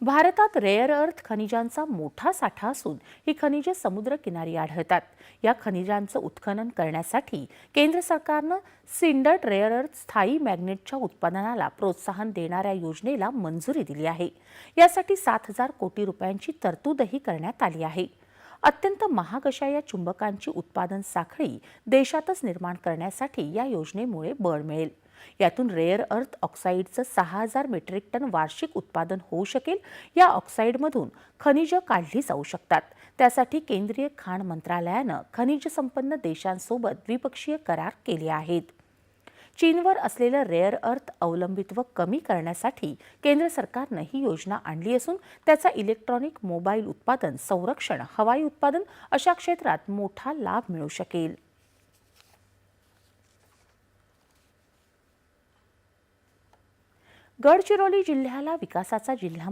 भारतात रेअर अर्थ खनिजांचा मोठा साठा असून ही खनिजे समुद्रकिनारी आढळतात. या खनिजांचं उत्खनन करण्यासाठी केंद्र सरकारनं सिंडट रेअर अर्थ स्थायी मॅग्नेटच्या उत्पादनाला प्रोत्साहन देणाऱ्या योजनेला मंजुरी दिली आहे. यासाठी सात हजार कोटी रुपयांची तरतूदही करण्यात आली आहे. अत्यंत महाग अशा या चुंबकांची उत्पादन साखळी देशातच निर्माण करण्यासाठी या योजनेमुळे बळ मिळेल. यातून रेअर अर्थ ऑक्साईडचं सहा हजार मेट्रिक टन वार्षिक उत्पादन होऊ शकेल. या ऑक्साईडमधून खनिजं काढली जाऊ शकतात. त्यासाठी केंद्रीय खाण मंत्रालयानं खनिज संपन्न देशांसोबत द्विपक्षीय करार केले आहेत. चीनवर असलेलं रेअर अर्थ अवलंबित्व कमी करण्यासाठी केंद्र सरकारनं ही योजना आणली असून त्याचा इलेक्ट्रॉनिक मोबाईल उत्पादन संरक्षण हवाई उत्पादन अशा क्षेत्रात मोठा लाभ मिळू शकेल. गडचिरोली जिल्ह्याला विकासाचा जिल्हा